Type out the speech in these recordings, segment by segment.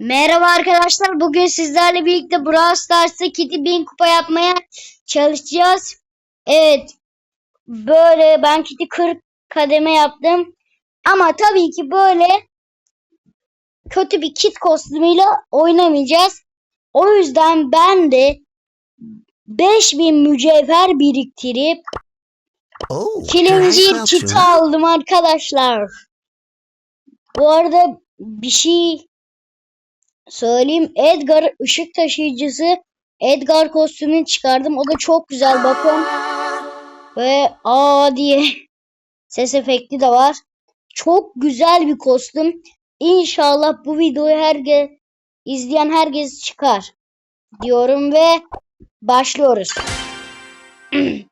Merhaba arkadaşlar. Bugün sizlerle birlikte Brawl Stars'ta Kitty 1000 kupa yapmaya çalışacağız. Evet. Böyle ben Kitty 40 kademe yaptım. Ama tabii ki böyle kötü bir kit kostümüyle oynamayacağız. O yüzden ben de 5000 mücevher biriktirip Oh, can I Kilimcir help kiti you? aldım arkadaşlar. Bu arada bir şey söyleyeyim. Edgar ışık taşıyıcısı Edgar kostümünü çıkardım. O da çok güzel bakın. Ve aa diye ses efekti de var. Çok güzel bir kostüm. İnşallah bu videoyu herkes izleyen herkes çıkar diyorum ve başlıyoruz.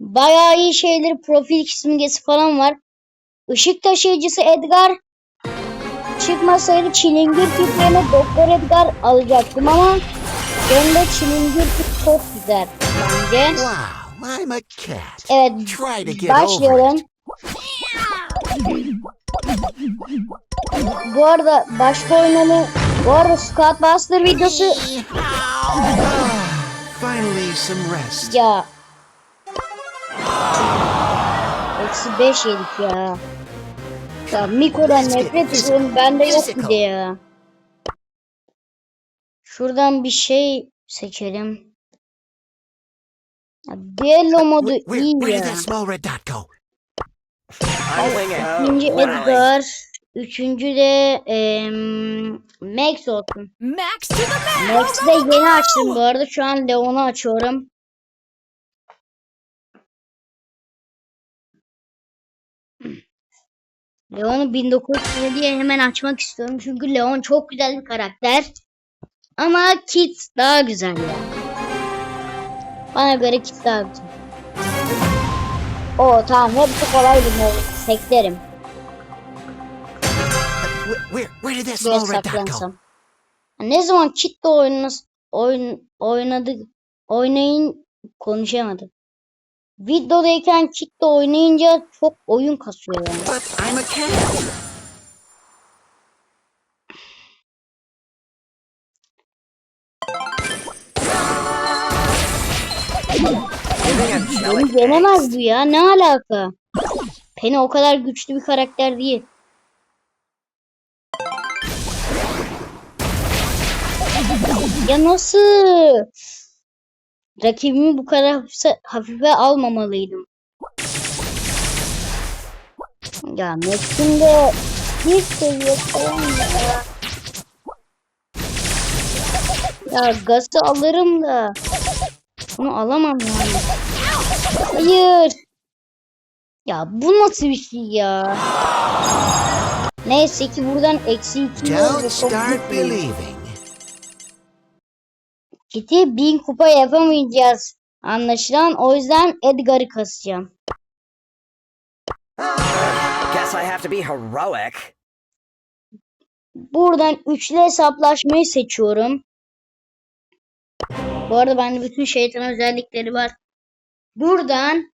Bayağı iyi şeyleri profil simgesi falan var. Işık taşıyıcısı Edgar çıkmasaydı Çilingir tiplerine Doktor Edgar alacaktım ama yanında Çilingir tip çok güzel bence. Wow, I'm a cat. Evet başlayalım. Bu arada başka oynanı bu arada Squad Buster videosu Finally some rest. ya Eksi 5 yedik ya. Ya Miko'dan nefret ediyorum. Bende yok bir de ya. Şuradan bir şey seçelim. Ya, modu iyi ya. did that small red dot go? İkinci Edgar. Üçüncü de em, Max olsun. Max to the max. Max'i de yeni açtım bu arada. Şu an Leon'u açıyorum. Leon'u 1900 diye hemen açmak istiyorum. Çünkü Leon çok güzel bir karakter. Ama Kit daha güzel ya. Bana göre Kit daha güzel. O tamam hepsi kolay bunları. Seklerim. Where, where, where did that small red dot go? saklansam. Ne zaman Kit'le oynas oyun oynadık oynayın konuşamadım. Videodayken Kit'le oynayınca çok oyun kasıyor yani. But I'm a cat. Beni yenemez bu ya. Ne alaka? Penny o kadar güçlü bir karakter değil. Ya nasıl? Rakibimi bu kadar hafife, hafife almamalıydım. Ya Max'in de bir seviye falan ya. Ya gazı alırım da. Bunu alamam yani. Hayır. Ya bu nasıl bir şey ya? Neyse ki buradan eksi iki Don't start believing. Kitty bin kupa yapamayacağız. Anlaşılan o yüzden Edgar'ı kasacağım. Guess I have to be heroic. Buradan üçlü hesaplaşmayı seçiyorum. Bu arada bende bütün şeytan özellikleri var. Buradan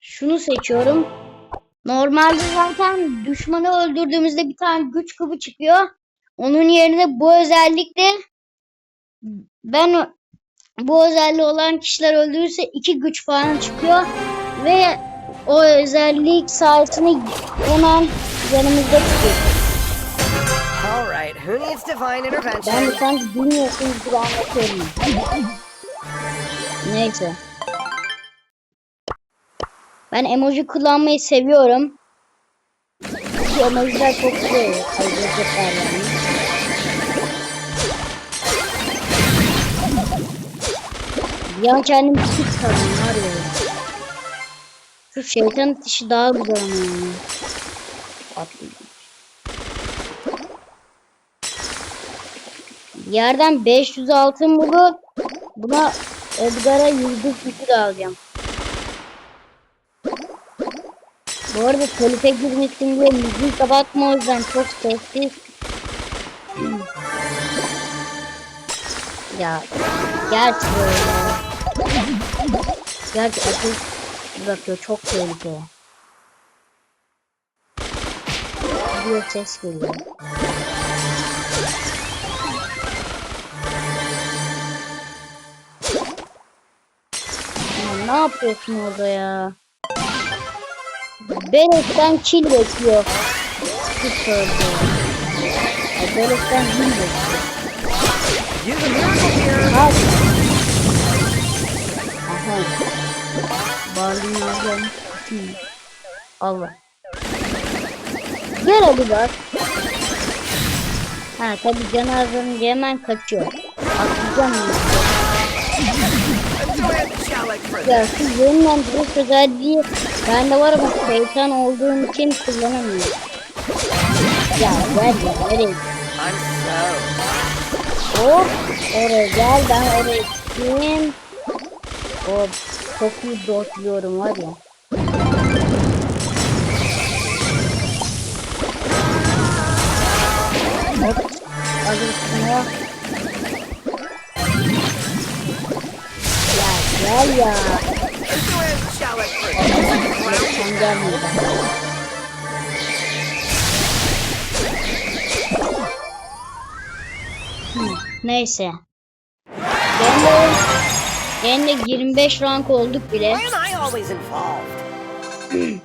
şunu seçiyorum. Normalde zaten düşmanı öldürdüğümüzde bir tane güç kübü çıkıyor. Onun yerine bu özellikle ben bu özelliği olan kişiler öldürürse iki güç puanı çıkıyor ve o özellik sayesinde hemen yanımızda tutuyor. All right, who needs divine Ben intervention? sanki bilmiyorsunuz gibi anlatıyorum. Neyse. Ben emoji kullanmayı seviyorum. Çünkü emojiler çok güzel. Hareketler yani. An kendim küçük sandım var ya. Şu şeytan dişi daha güzel ama yani. Patlayacak. Yerden 500 altın bulup buna Edgar'a yıldız gücü de alacağım. Bu arada telife girmiştim diye müziği kapatma o yüzden çok sessiz. ya gerçi böyle. Gerçi akıl bırakıyor. Çok tehlikeli. Bir ses geliyor. ne yapıyorsun orada ya? Berek'ten çil bekliyor. Sıkıntı. Berek'ten çil bekliyor. Hadi. Ağzını tutayım. Allah. Gel hadi bak. Ha tabi canavların hemen kaçıyor. Atlayacağım mı? Ya siz yeniden duruş özelliği bende var ama şeytan olduğum için kullanamıyorum. Ya gel ya nereye. Hop oraya gel ben oraya gideyim. Hop çok iyi dotluyorum var ya. Hop alırsın o. Ya gel ya. Sen gelme bana. Neyse. Ben de 25 rank olduk bile.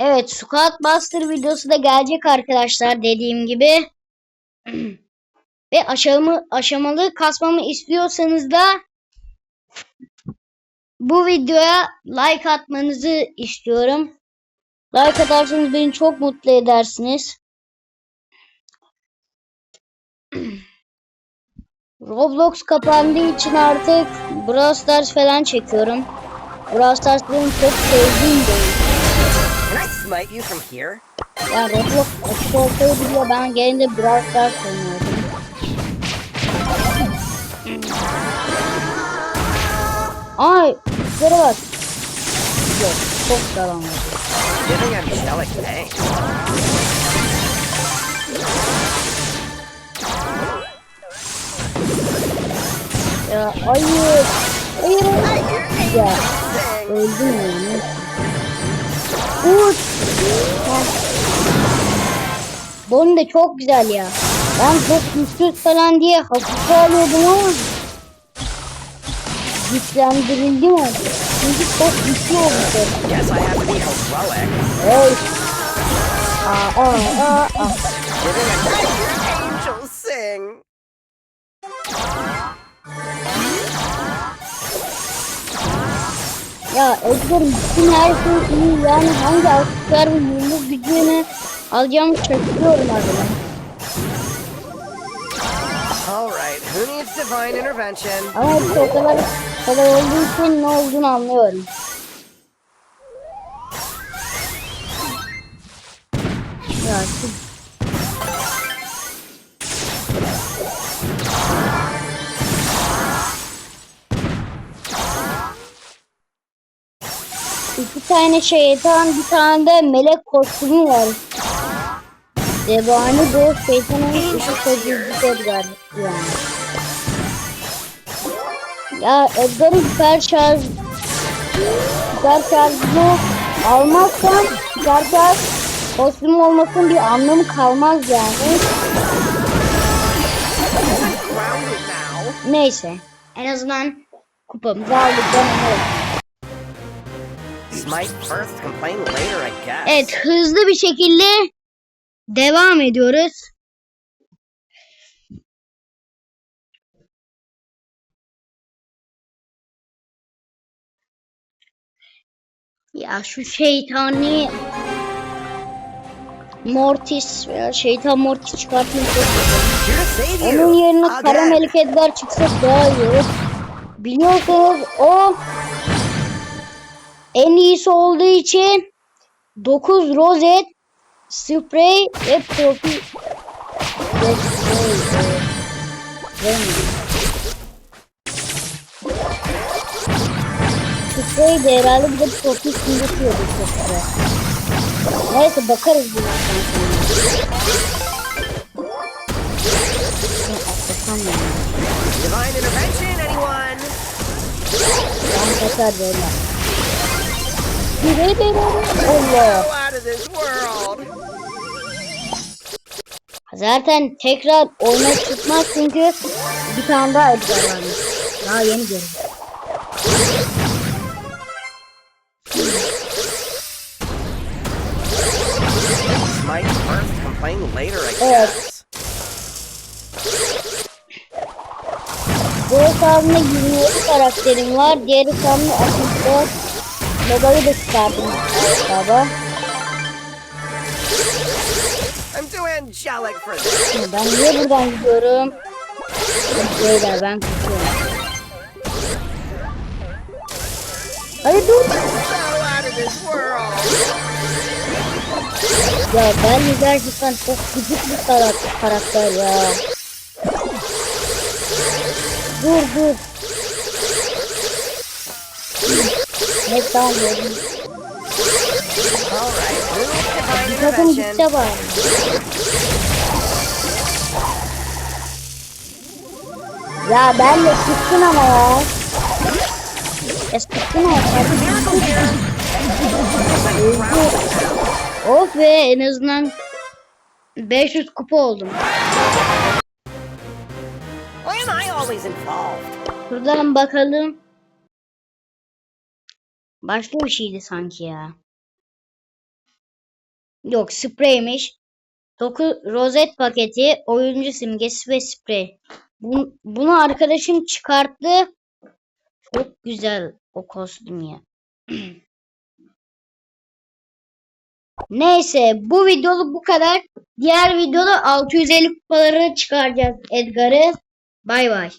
Evet, Squad Buster videosu da gelecek arkadaşlar dediğim gibi. Ve aşamı, aşamalı kasmamı istiyorsanız da bu videoya like atmanızı istiyorum. Like atarsanız beni çok mutlu edersiniz. Roblox kapandığı için artık Brawl Stars falan çekiyorum. Brawl Stars benim çok sevdiğim bir oyun. Ya Roblox açık olsaydı bile ben gene de Brawl Stars oynuyordum. Ay, şuraya bak. Yok, çok sağlam Ya hayır. Hayır. hayır. Ya öldüm ya. Uç. Bonnie de çok güzel ya. Ben çok güçsüz falan diye hafife alıyordum ama güçlendirildi mi? Çünkü çok güçlü oldu. Guess I have to be heroic. Hey. Aa, aa, aa, aa. Angel sing. Ya Edgar'ın bütün her şey iyi yani hangi ve yıldız gücünü alacağımı şaşırıyorum adına. Alright, who needs divine intervention? Ama hepsi o kadar kadar olduğu için ne olduğunu anlıyorum. Ya tane şeytan, bir tane de melek kostümü var. Zebani bu şeytanın ışık sözcüsü Edgar yani. Ya Edgar'ın süper şarj süper şarjını almazsan süper şarj kostümü olmasın bir anlamı kalmaz yani. Neyse. En azından kupamızı aldık. Ben Evet hızlı bir şekilde devam ediyoruz. Ya şu şeytani Mortis veya şeytan Mortis you. Onun yerine. Kara Melik Edgar çıksa daha iyi olur. Biliyorsunuz o en iyisi olduğu için 9 rozet, sprey ve ve sprey, de herhalde bir de profi simgesiyordu çok güzel. Neyse bakarız sonra. Ya. Divine intervention, anyone? Ben kaçar böyle. Allah. Zaten tekrar oyuna çıkmaz çünkü bir tane daha edeceğim yani. Daha yeni görüyorum. Evet. Bu hesabımda 27 karakterim var. Diğer hesabımda 64 Logoyu da çıkardım hesaba. I'm too angelic for this. Şimdi Ben niye buradan gidiyorum? Beyler ben kaçıyorum. Hadi dur. Ya ben gerçekten çok gıcık bir karak- karakter ya. Dur dur. Needs divine Takım intervention? gitse bari. Ya ben de sıktın ama ya. Ya ama Of be en azından 500 kupa oldum. Why am I always involved? Şuradan bakalım. Başka bir şeydi sanki ya. Yok spreymiş. 9 rozet paketi, oyuncu simgesi ve sprey. Bunu arkadaşım çıkarttı. Çok güzel o kostüm ya. Neyse bu videolu bu kadar. Diğer videoda 650 kupaları çıkaracağız Edgar'ı. Bay bay.